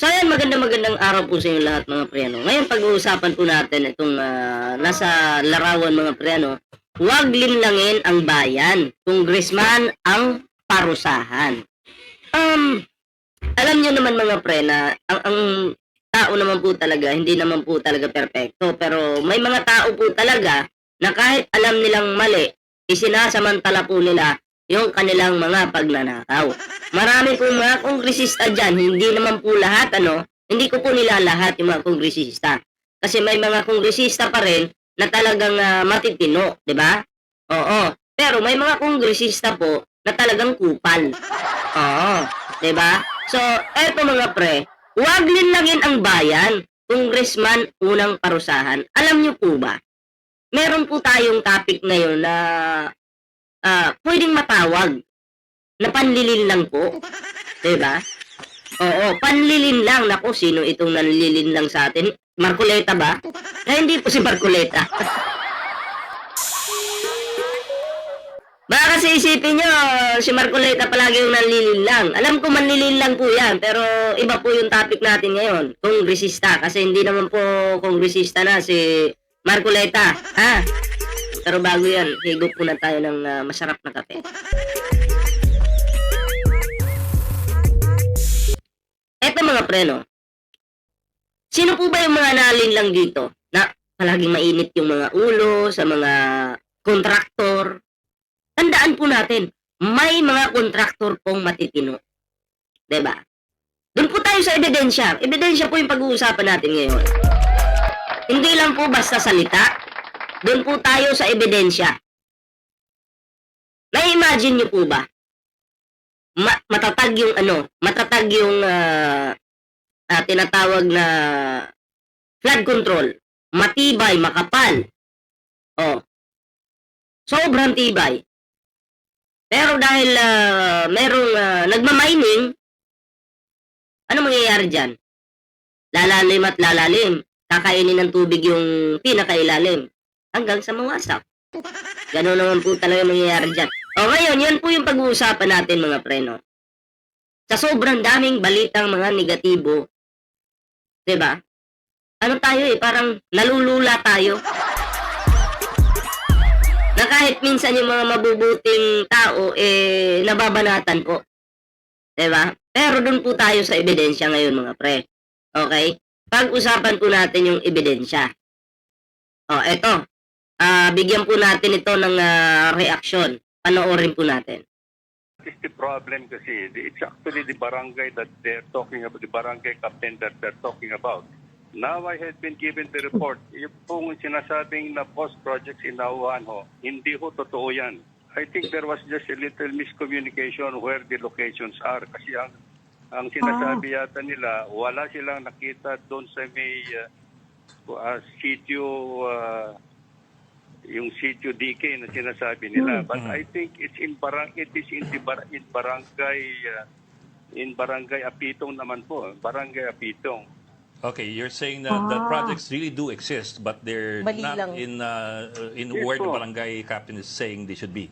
So ayan, magandang magandang araw po sa inyo lahat mga preno. Ngayon pag-uusapan po natin itong ah, nasa larawan mga preno. Huwag linlangin ang bayan. Congressman ang parusahan. Um, alam niyo naman mga pre ang, ang tao naman po talaga, hindi naman po talaga perpekto. Pero may mga tao po talaga na kahit alam nilang mali, isinasamantala po nila yung kanilang mga pagnanakaw. Marami po mga kongresista dyan, hindi naman po lahat, ano, hindi ko po nila lahat yung mga kongresista. Kasi may mga kongresista pa rin na talagang ah, matitino, di ba? Oo. Pero may mga kongresista po na talagang kupal. Oo. Di ba? So, eto mga pre, huwag linlangin ang bayan. Congressman unang parusahan. Alam niyo po ba? Meron po tayong topic ngayon na ah, pwedeng matawag na panlilin lang po. 'Di ba? Oo, panlilin lang. Naku, sino itong nanlilin lang sa atin? Marcoleta ba? Eh, hindi po si Marcoleta. Baka kasi isipin nyo, si Marcoleta palagi yung nanlilin lang. Alam ko manlilin lang po yan, pero iba po yung topic natin ngayon. Kongresista, kasi hindi naman po kongresista na si Marcoleta. Ha? Pero bago yan, higop po na tayo ng ah, masarap na kape. Eto mga preno. Sino po ba yung mga nalin lang dito na palaging mainit yung mga ulo sa mga kontraktor? Tandaan po natin, may mga kontraktor pong matitino. ba? Doon po tayo sa ebidensya. Ebidensya po yung pag-uusapan natin ngayon. Hindi lang po basta salita. Doon po tayo sa ebidensya. Na-imagine niyo po ba? Ma- matatag yung ano, matatag yung ah, ah, tinatawag na flood control. Matibay, makapal. Oh. Sobrang tibay. Pero dahil ah, merong ah, nagmamining, ano mangyayari dyan? Lalalim at lalalim. Kakainin ng tubig yung pinakailalim. Hanggang sa mawasak. Ganun naman po talaga mangyayari dyan. O ngayon, yan po yung pag-uusapan natin mga preno. Sa sobrang daming balitang mga negatibo, ba? Ano tayo eh, parang nalulula tayo. Na kahit minsan yung mga mabubuting tao, eh, nababanatan po. ba? Pero doon po tayo sa ebidensya ngayon mga pre. Okay? Pag-usapan po natin yung ebidensya. O, eto. Ah, bigyan po natin ito ng ah, reaksyon. Panoorin po natin. This is the problem kasi it's actually the barangay that they're talking about, the barangay captain that they're talking about. Now I had been given the report. Yung pong sinasabing na post projects inauhan ho, hindi ho totoo yan. I think there was just a little miscommunication where the locations are. Kasi ang, ang sinasabi yata nila, wala silang nakita doon sa may uh, uh, sitio uh, yung sitio DK na sinasabi nila. But I think it's in barang it is in the bar, in barangay uh, in barangay Apitong naman po, barangay Apitong. Okay, you're saying that the projects really do exist, but they're Mali not lang. in uh, in Yes where the po. barangay captain is saying they should be.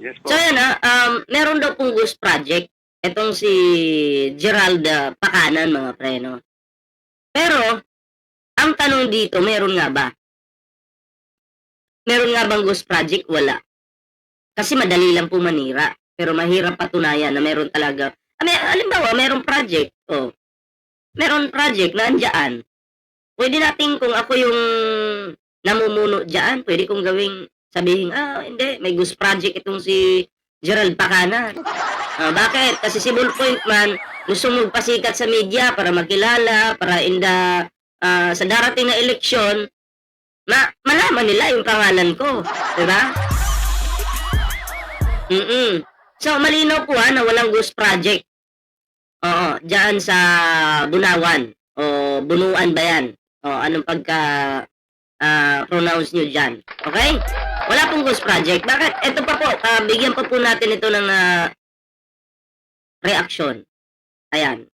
Yes po. So yan ha, um, meron daw pong ghost project. Itong si Gerald ah, Pakanan mga preno. Pero, ang tanong dito, meron nga ba? Meron nga bang ghost project? Wala. Kasi madali lang po manira. Pero mahirap patunayan na meron talaga. Ah, may, halimbawa, meron project. Oh, meron project na andyan. Pwede natin kung ako yung namumuno dyan, pwede kong gawing sabihin, ah, hindi, may ghost project itong si Gerald Pacana. Ah, bakit? Kasi si Bullpoint man, gusto magpasikat sa media para makilala, para in the, ah, sa darating na eleksyon, ma malaman nila yung pangalan ko. Diba? Mm So, malinaw po ha, na walang ghost project. Oo, dyan sa Bunawan. O Bunuan ba yan? O anong pagka ah, pronounce nyo dyan. Okay? Wala pong ghost project. Bakit? Ito pa po, ah, bigyan pa po natin ito ng ah, reaction. Ayan.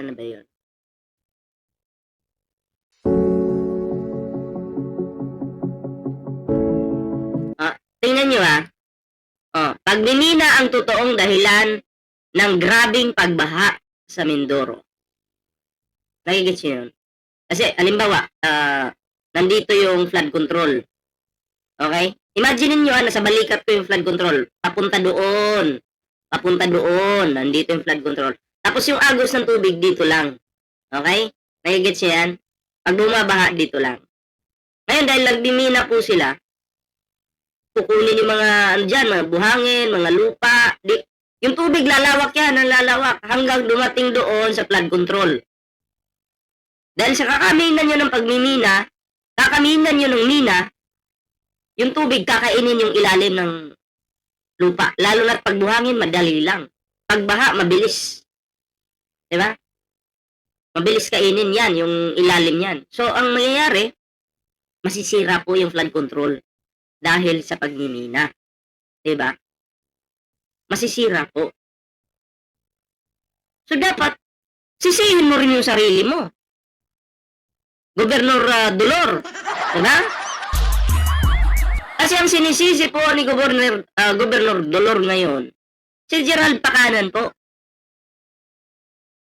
Saan ba yun? Ah, tingnan nyo ah. Oh, pagmimina ang totoong dahilan ng grabing pagbaha sa Mindoro. Nagigits niyo yun? Kasi, alimbawa, ah, nandito yung flood control. Okay? Imagine niyo ah, nasa balikat ko yung flood control. Papunta doon. Papunta doon. Nandito yung flood control. Tapos yung agos ng tubig dito lang. Okay? Nagigits niyo yan? Pag bumabaha, dito lang. Ngayon, dahil nagdimina po sila, kukunin yung mga, ano dyan, mga buhangin, mga lupa. Di, yung tubig, lalawak yan, ang lalawak, hanggang dumating doon sa flood control. Dahil sa kakaminan nyo ng pagmimina, kakaminan nyo ng mina, yung tubig kakainin yung ilalim ng lupa. Lalo na't pagbuhangin, madali lang. Pagbaha, mabilis. Di ba? Mabilis kainin yan, yung ilalim yan. So, ang mangyayari, masisira po yung flood control dahil sa pagmimina. 'Di ba? Masisira po. So dapat sisihin mo rin yung sarili mo. Gobernur uh, Dolor, 'di ba? Kasi ang sinisisi po ni Governor uh, Gobernur Dolor ngayon, si Gerald Pakanan po.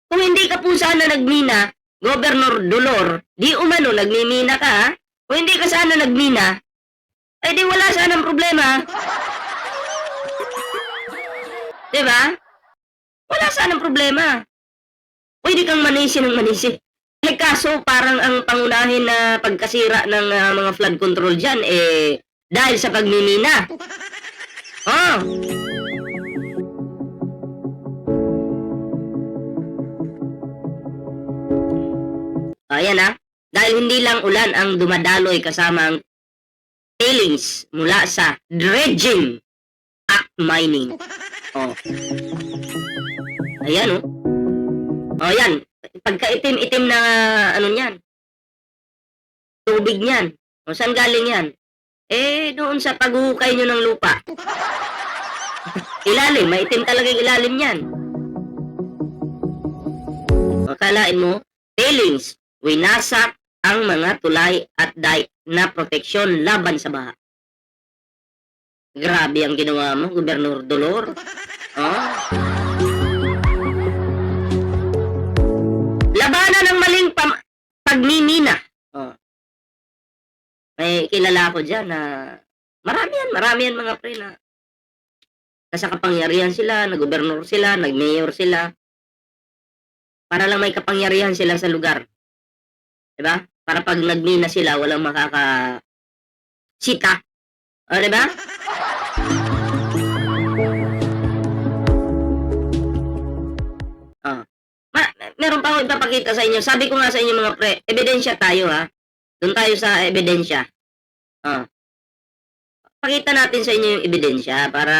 Kung hindi ka po sana nagmina, Gobernur Dolor, di umano nagmimina ka, ha? Kung hindi ka sana nagmina, eh di wala sanang problema. Diba? Wala sanang problema. Pwede kang manisi ng manisi. Eh kaso parang ang pangunahin na pagkasira ng ah, mga flood control dyan eh dahil sa pagmimina. Oh. Ayan ah. Dahil hindi lang ulan ang dumadaloy kasama ang tailings mula sa dredging at mining. Oh. Ayan oh. Oh, yan. Pagka-itim-itim na ano niyan. Tubig niyan. O saan galing yan? Eh, doon sa paghuhukay nyo ng lupa. ilalim, maitim talaga yung ilalim niyan. Akalain mo, tailings, winasak ang mga tulay at dike na proteksyon laban sa baha. Grabe ang ginawa mo, Gobernador Dolor. Oh. Labanan ng maling pam- pagmimina. Oh. May kilala ko dyan na marami yan, marami yan mga pre na nasa kapangyarihan sila, nag-gobernador sila, nag-mayor sila. Para lang may kapangyarihan sila sa lugar. Diba? Para pag nagmina sila, walang makaka sita. O, diba? Ah. Ma meron pa ako ipapakita sa inyo. Sabi ko nga sa inyo mga pre, ebidensya tayo ha. Doon tayo sa ebidensya. Ah. Pakita natin sa inyo yung ebidensya para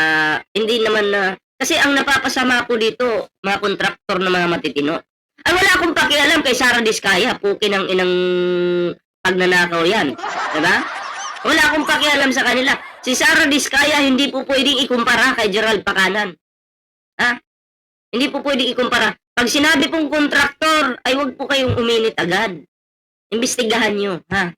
hindi naman na kasi ang napapasama ko dito, mga kontraktor na mga matitino. Ay wala akong pakialam kay Sara Diskaya, pukin ang inang pagnanakaw yan. Diba? Wala akong pakialam sa kanila. Si Sara Diskaya hindi po pwedeng ikumpara kay Gerald Pakanan. Ha? Hindi po pwedeng ikumpara. Pag sinabi pong kontraktor, ay wag po kayong uminit agad. Imbestigahan nyo, ha?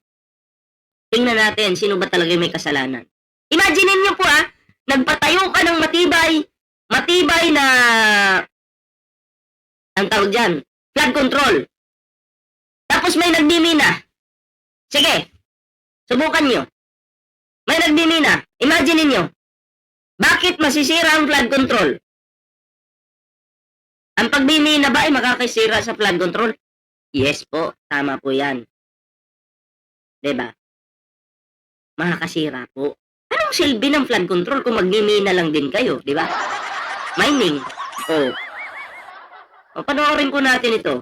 Tingnan natin sino ba talaga may kasalanan. Imagine niyo po ah, nagpatayo ka ng matibay, matibay na ang tawag dyan, flood control. Tapos may nagdimina. Sige, subukan nyo. May nagdimina. Imagine niyo. Bakit masisira ang flood control? Ang pagdimina ba ay makakasira sa flood control? Yes po, tama po yan. ba? Makakasira po. Anong silbi ng flood control kung magmimina lang din kayo, di ba? Mining. Oh. O, panoorin po natin ito.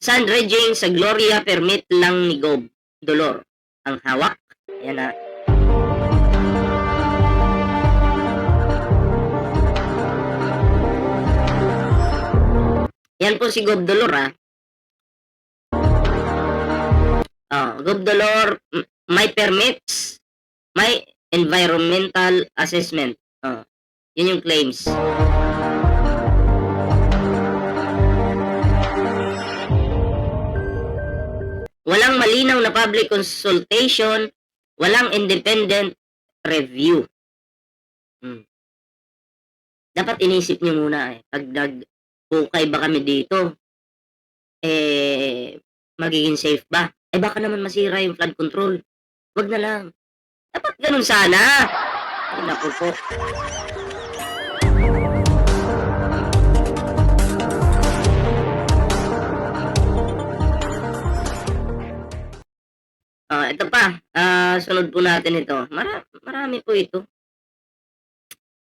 Sand dredging sa Gloria permit lang ni Gob. Dolor. Ang hawak. Yan na. Yan po si Gob Dolor ah. Oh, Gob Dolor, may permits, may environmental assessment. Oh, yun yung claims. Malinaw na public consultation, walang independent review. Hmm. Dapat inisip nyo muna eh. Pag nag-hukay ba kami dito, eh, magiging safe ba? Eh baka naman masira yung flood control. Wag na lang. Dapat ganun sana. Ay, naku po. Ah, ito pa. Ah, sunod po natin ito. Mara marami po ito.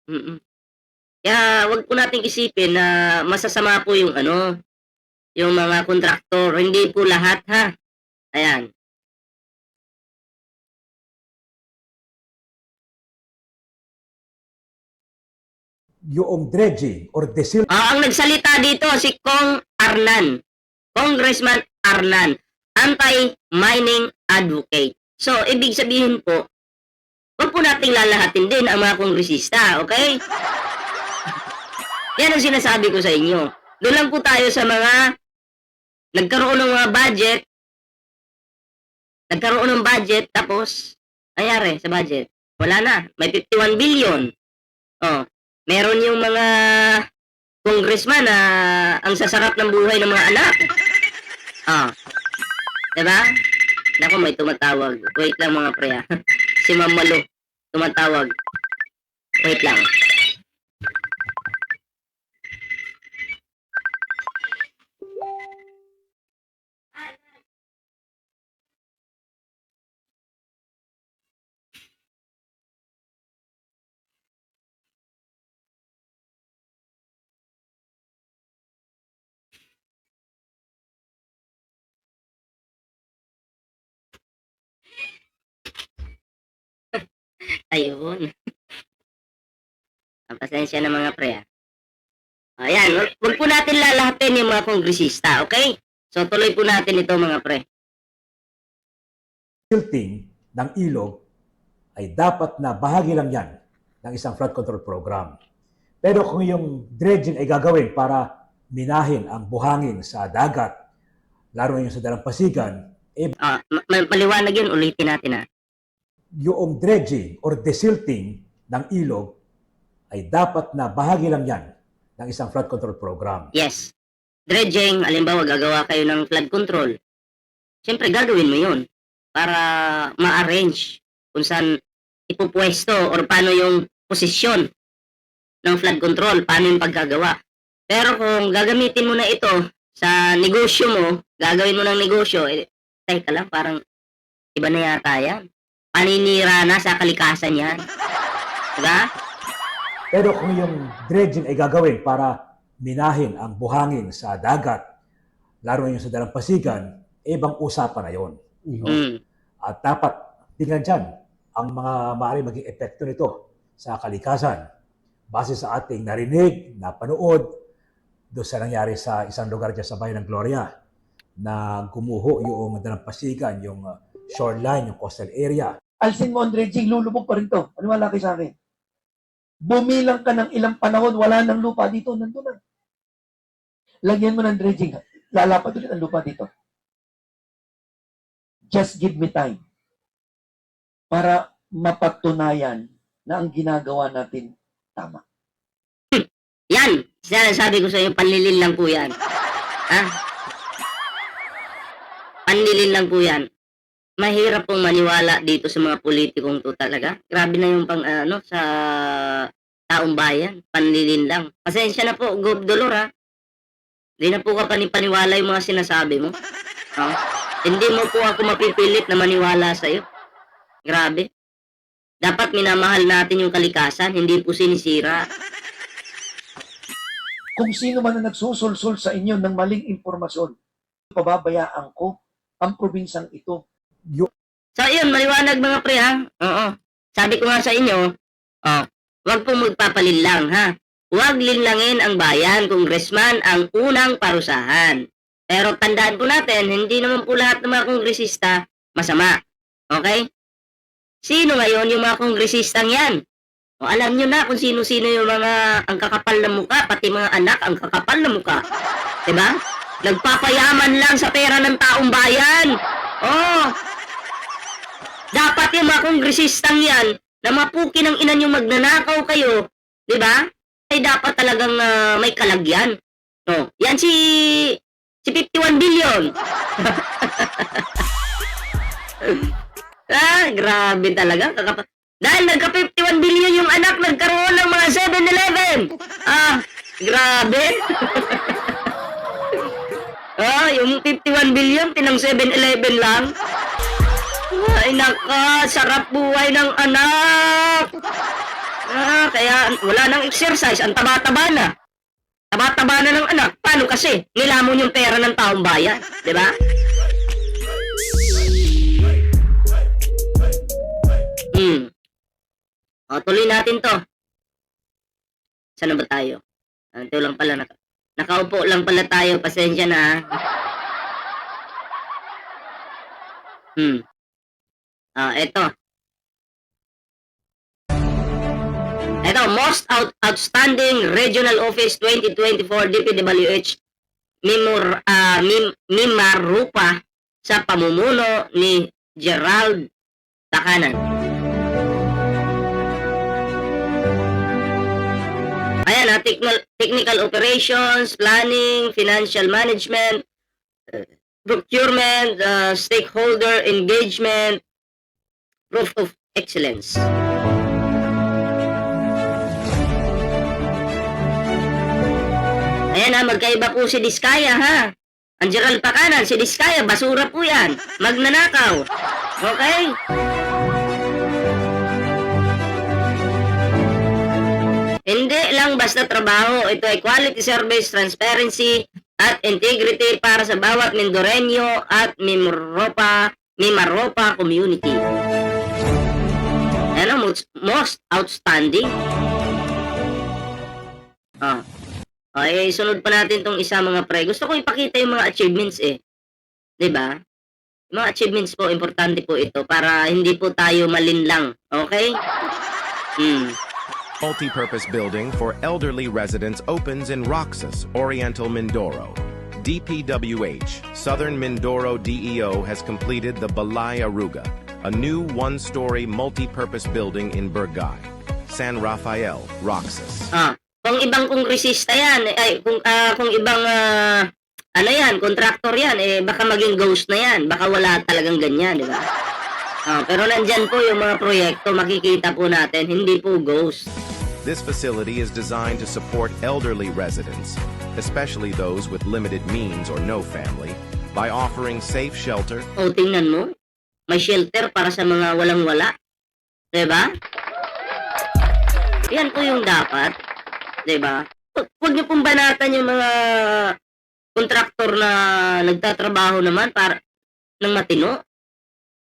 Mm. Kaya wag po nating isipin na masasama po yung ano, yung mga kontraktor. Hindi po lahat ha. Ayan. yung dredging or desil Ah, ang nagsalita dito si Kong Arlan. Congressman Arlan, anti-mining advocate. So, ibig sabihin po, wag po nating lalahatin din ang mga kongresista, okay? Yan ang sinasabi ko sa inyo. Doon lang po tayo sa mga nagkaroon ng mga budget, nagkaroon ng budget, tapos, nangyari sa budget, wala na, may 51 billion. Oh, meron yung mga congressman na ang sasarap ng buhay ng mga anak. Ah. Diba? Naku, may tumatawag. Wait lang mga pre. ah. si Ma'am Malo. Tumatawag. Wait lang. Ayun. Pasensya na mga pre. ah. Ayan, wag, po natin lalahatin yung mga kongresista, okay? So tuloy po natin ito mga pre. silting ng ilog ay dapat na bahagi lang yan ng isang flood control program. Pero kung yung dredging ay gagawin para minahin ang buhangin sa dagat, lalo na yung sa dalampasigan, eh Ah, ma- ma- maliwanag yun, ulitin natin ah. Yung dredging or desilting ng ilog ay dapat na bahagi lang yan ng isang flood control program. Yes. Dredging, alimbawa gagawa kayo ng flood control. Siyempre gagawin mo yun para ma-arrange kung saan ipupwesto or paano yung posisyon ng flood control, paano yung paggagawa. Pero kung gagamitin mo na ito sa negosyo mo, gagawin mo ng negosyo, eh, teka lang, parang iba na yata yan. Paninira na sa kalikasan yan. Diba? Pero kung yung dredging ay gagawin para minahin ang buhangin sa dagat, lalo na yung sa dalampasigan, eh, ibang usapan na yon. Mm. At dapat tingnan dyan ang mga maaaring maging epekto nito sa kalikasan. Base sa ating narinig, napanood, doon sa nangyari sa isang lugar dyan sa bayan ng Gloria na gumuho yung dalampasigan, yung uh, shoreline, yung coastal area. Alsin mo ang dredging, lulubog pa rin to. Maniwala kayo sa akin. Bumilang ka ng ilang panahon, wala nang lupa dito, nandun na. Lagyan mo ng dredging, lalapat ulit ang lupa dito. Just give me time para mapatunayan na ang ginagawa natin tama. Yan, sinasabi ko sa inyo, panlilin lang po yan. Ha? Panlilin lang po yan. Mahirap pong maniwala dito sa mga politikong to talaga. Grabe na yung pang ano sa taong bayan. Panlilin lang. Pasensya na po, Gob Dolor ha. Hindi na po ka panipaniwala yung mga sinasabi mo. Ha? Hindi mo po ako mapipilit na maniwala sa iyo. Grabe. Dapat minamahal natin yung kalikasan, hindi po sinisira. Kung sino man ang nagsusulsul sa inyo ng maling impormasyon, pababayaan ko ang probinsang ito So, yun, maliwanag mga pre, ha? Oo. Sabi ko nga sa inyo, oh, wag pong magpapalinlang, ha? Huwag linlangin ang bayan, congressman ang unang parusahan. Pero tandaan po natin, hindi naman po lahat ng mga kongresista masama. Okay? Sino ngayon yung mga kongresistang yan? O, alam nyo na kung sino-sino yung mga ang kakapal na muka, pati mga anak ang kakapal na muka. Diba? Nagpapayaman lang sa pera ng taong bayan. Oh, dapat yung mga kongresistang yan, na mapuki ng ina nyo magnanakaw kayo, di ba? Ay dapat talagang ah, may kalagyan. No, yan si si 51 billion. ah, grabe talaga. Kakapa- dahil nagka 51 billion yung anak, nagkaroon ng mga 7-Eleven. Ah, grabe. ah, yung 51 billion, tinang 7-Eleven lang. Ay, naka, sarap buhay ng anak. Ah, kaya wala nang exercise, ang taba-taba na. Taba-taba na ng anak. Paano kasi? Nilamon yung pera ng taong bayan. Di ba? Hmm. O, tuloy natin to. Saan na ba tayo? Ah, Ito lang pala. Naka, nakaupo lang pala tayo. Pasensya na. ha. Hmm. Ah, eto. Ito, most out, outstanding regional office 2024 DPWH Mimur, ah, Mim, Mimarupa sa pamumuno ni Gerald Takanan. Ayan na, technical, technical operations, planning, financial management, uh, procurement, uh, stakeholder engagement, proof of excellence. Ayan ha, magkaiba po si Diskaya ha. Ang Gerald Pakanan, si Diskaya, basura po yan. Magnanakaw. Okay? Hindi lang basta trabaho. Ito ay quality service, transparency, at integrity para sa bawat Mindoreño at Mimaropa, Mimaropa community. Ano, most, most outstanding. Ah. Okay, sunod pa natin tong isa mga pre. Gusto ko ipakita yung mga achievements eh. 'Di ba? Mga achievements po, importante po ito para hindi po tayo malinlang. Okay? Hmm. Multi-purpose building for elderly residents opens in Roxas, Oriental Mindoro. DPWH, Southern Mindoro DEO has completed the Balay Aruga, a new one-story multi-purpose building in Burgay, San Rafael, Roxas. Ah, kung ibang kongresista yan, eh, ay, kung, ah, kung ibang, ah, ano yan, contractor yan, eh, baka maging ghost na yan. Baka wala talagang ganyan, di ba? Ah, pero nandyan po yung mga proyekto, makikita po natin, hindi po ghost. This facility is designed to support elderly residents, especially those with limited means or no family, by offering safe shelter, O, tingnan mo, may shelter para sa mga walang-wala. Ba? Yan po yung dapat. Ba? Hu- Huwag niyo pong banatan yung mga kontraktor na nagtatrabaho naman para ng matino.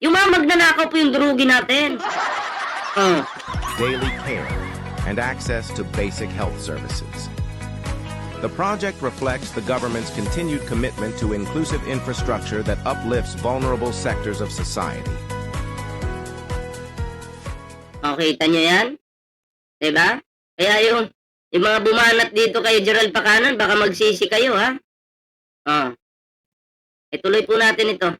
Yung mga magnanakaw po yung drugi natin. Oh. daily care, and access to basic health services. The project reflects the government's continued commitment to inclusive infrastructure that uplifts vulnerable sectors of society. Okay, kita nyo yan? Diba? Kaya yung, yung mga bumanat dito kay Gerald Pakanan, baka magsisi kayo, ha? Oh. Eh, tuloy po natin ito.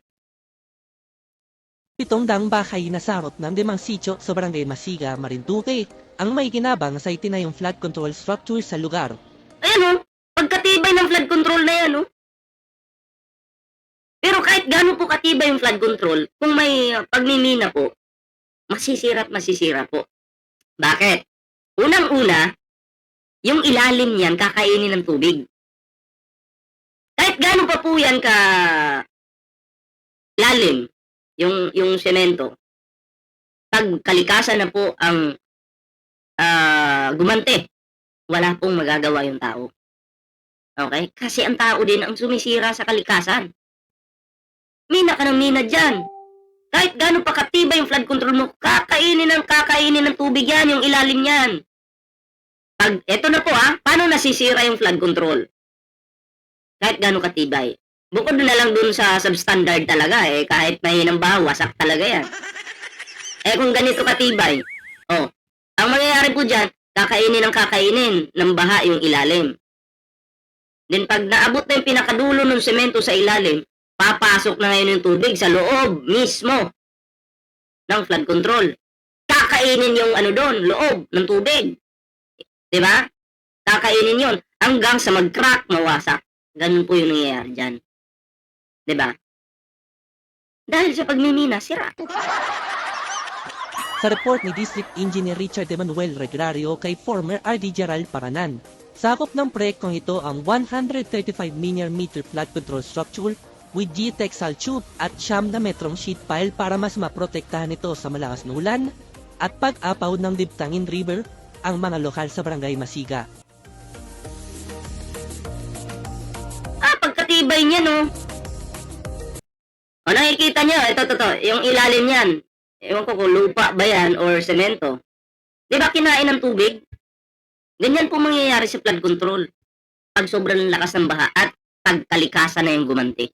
Pitong daang bahay na sarot ng limang sityo sa barangay Masiga, Marinduque, ang may kinabang sa itinayong flood control structure sa lugar. Ayan, oh. Pagkatibay ng flood control na yan, oh. Pero kahit gaano po katibay yung flood control, kung may uh, pagmimina po, masisira at masisira po. Bakit? Unang-una, yung ilalim niyan kakainin ng tubig. Kahit gaano pa po yan ka lalim, yung, yung semento, pag kalikasan na po ang ah, gumante, wala pong magagawa yung tao. Okay? Kasi ang tao din ang sumisira sa kalikasan. Mina ka ng mina dyan. Kahit gano'n pa katibay yung flood control mo, kakainin ng kakainin ng tubig yan, yung ilalim yan. Pag, eto na po ha, paano nasisira yung flood control? Kahit gano'n katibay. Bukod na lang dun sa substandard talaga eh, kahit mahinang baha, wasak talaga yan. Eh kung ganito katibay, oh, ang mangyayari po dyan, kakainin ng kakainin ng baha yung ilalim. Then pag naabot na yung pinakadulo ng semento sa ilalim, papasok na ngayon yung tubig sa loob mismo ng flood control. Kakainin yung ano doon, loob ng tubig. 'Di ba? Kakainin yon hanggang sa mag-crack, mawasak. Ganun po yung nangyayari dyan. 'Di ba? Dahil sa pagmimina, sira. Sa report ni District Engineer Richard Emanuel Regrario kay former RD Gerald Paranan, sakop ng proyektong ito ang 135 linear meter flood control structure with geotextile tube at siyam na metrong sheet pile para mas maprotektahan ito sa malakas na ulan at pag-apaw ng Dibtangin River ang mga lokal sa barangay Masiga. Ah, pagkatibay niya, no? O, nakikita niyo, ito, ito, yung ilalim niyan. Ewan ko kung lupa ba yan or semento. Di ba kinain ng tubig? Ganyan po mangyayari sa flood control. Pag sobrang lakas ng baha at pagkalikasan na yung gumanti.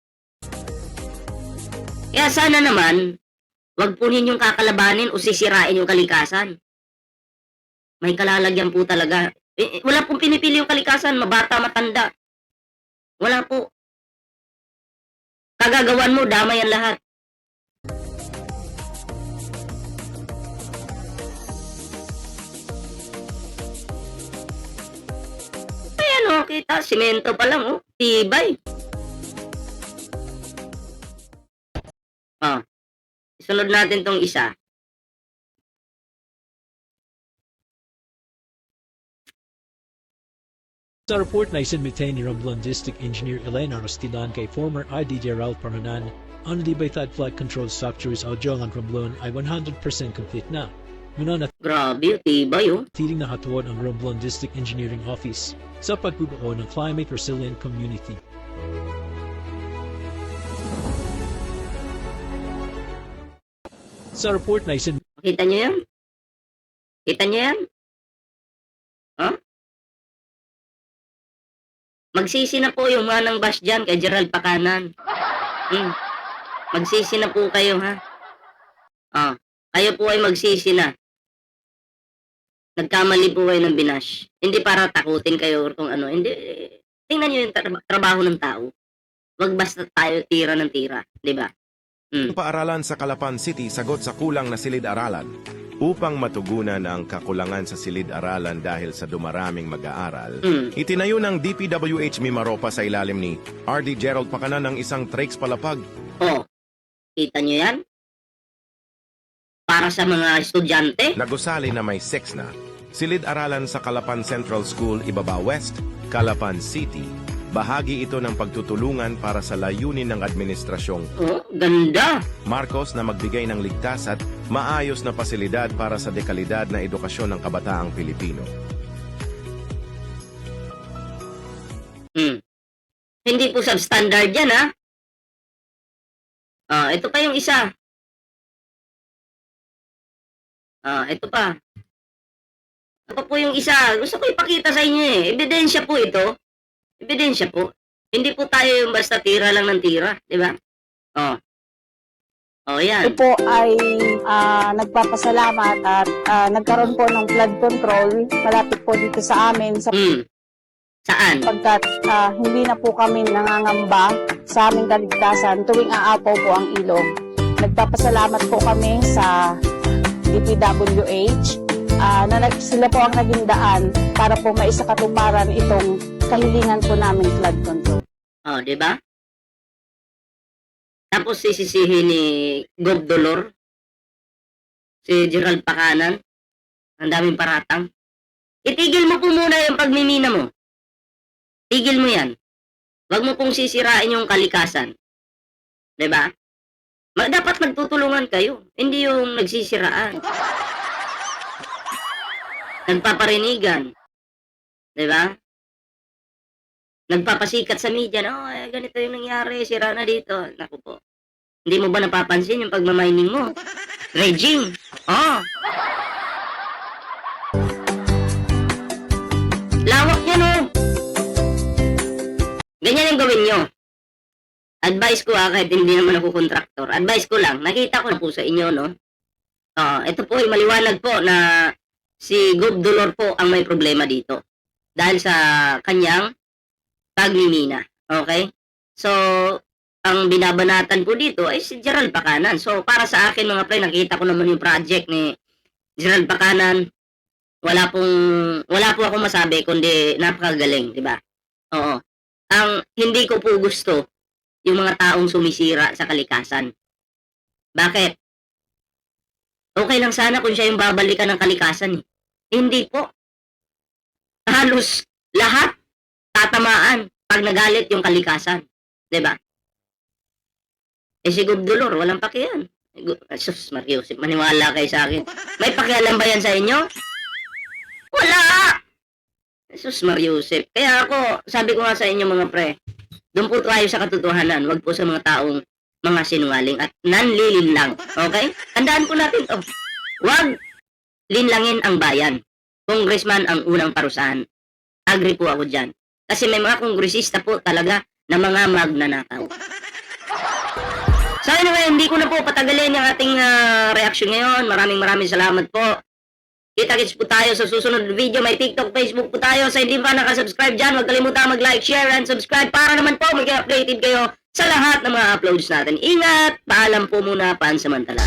Kaya sana naman, wag po ninyong kakalabanin o sisirain yung kalikasan. May kalalagyan po talaga. Eh, eh, wala pong pinipili yung kalikasan, mabata, matanda. Wala po. Kagagawan mo, damay ang lahat. Ayan o, kita, simento pa lang o, tibay. Oh, sunod natin tong isa. Sa report na isinmitay ni Romblon District Engineer Elena Rostilan kay former ID Gerald Paranan, ang Libetad Flood Control Structures Audyong ang Romblon ay 100% complete na. Muna Grabe, tibay oh. o. natiling nakatuon ang Romblon District Engineering Office sa pagbubuo ng Climate Resilient Community. Sa report na isin Kita nyo yan? Kita nyo yan? Huh? Magsisi na po yung manang bash dyan kay Gerald Pakanan. Hmm. Magsisi na po kayo, ha? Ah, kayo po ay magsisi na. Nagkamali po kayo ng binash. Hindi para takutin kayo or kung ano. Hindi. Tingnan nyo yung tra- trabaho ng tao. Wag basta tayo tira ng tira. Di ba? Hmm. Paaralan sa Calapan City sagot sa kulang na silid-aralan. Upang matugunan ang kakulangan sa silid-aralan dahil sa dumaraming mag-aaral, Hmm. itinayo ng DPWH Mimaropa sa ilalim ni RD Gerald Pakanan ng isang Trex Palapag Oh. Kita nyo yan? Para sa mga estudyante? na gusali na may sex na. Silid-aralan sa Calapan Central School, Ibaba West, Calapan City. Bahagi ito ng pagtutulungan para sa layunin ng administrasyong Oh, ganda. Marcos na magbigay ng ligtas at maayos na pasilidad para sa dekalidad na edukasyon ng kabataang Pilipino. Hmm. Hindi po substandard yan, ha? Ah, ito pa yung isa. Ah, ito pa. Ito po yung isa. Gusto ko ipakita sa inyo eh. Ebidensya po ito. Ebidensya po. Hindi po tayo yung basta tira lang ng tira, di ba? Oh. Oh, yan. Ito po ay ah, nagpapasalamat at ah, nagkaroon po ng flood control malapit po dito sa amin sa Hmm. Saan? pagkat ah, hindi na po kami nangangamba sa aming kaligtasan tuwing aapaw po ang ilog. Nagpapasalamat po kami sa DPWH ah, na sila po ang naging daan para po maisakatuparan itong kahilingan po namin flood control. Oh, di ba? Tapos sisisihin ni Gob Dolor, si Gerald Pakanan, ang daming paratang. Itigil mo po muna yung pagmimina mo. Tigil mo yan. Huwag mo pong sisirain yung kalikasan. Ba? Ma- dapat magtutulungan kayo, hindi yung nagsisiraan. Nagpaparinigan. Di ba? nagpapasikat sa media na, oh, eh, ganito yung nangyari, sira na dito. Naku po. Hindi mo ba napapansin yung pagmamining mo? Raging. Oh. Lawak yan, oh. Ganyan yung gawin nyo. Advice ko ah, kahit hindi naman ako kontraktor. Advice ko lang, nakita ko na po sa inyo, no? Ah, ito po ay maliwanag po na si Gob Dolor po ang may problema dito. Dahil sa kanyang pagmimina. Okay? So, ang binabanatan po dito ay si Gerald Pakanan. So, para sa akin mga pre, nakita ko naman yung project ni Gerald Pakanan, wala pong wala po akong masabi kundi napakagaling, 'di ba? Oo. Ang hindi ko po gusto yung mga taong sumisira sa kalikasan. Bakit? Okay lang sana kung siya yung babalikan ng kalikasan. Eh. Hindi po. Halos lahat tatamaan pag nagalit yung kalikasan. ba? Eh si Gubdulor, walang pakiyan. Sus, Mariusip, maniwala kayo sa akin. May pakialam ba yan sa inyo? Wala! Sus, Mariusip. Kaya ako, sabi ko nga sa inyo mga pre, doon po tayo sa katotohanan, wag po sa mga taong mga sinungaling at nanlilin lang. Okay? Tandaan po natin to. Wag linlangin ang bayan. Congressman ang unang parusahan. Agree po ako dyan. Kasi may mga kongresista po talaga na mga magnanakaw. So anyway, hindi ko na po patagalin yung ating ah, reaction ngayon. Maraming maraming salamat po. Kita-kits po tayo sa susunod video. May TikTok, Facebook po tayo. Sa hindi pa nakasubscribe dyan, huwag kalimutan mag-like, share, and subscribe para naman po mag-updated kayo sa lahat ng mga uploads natin. Ingat! Paalam po muna pansamantala.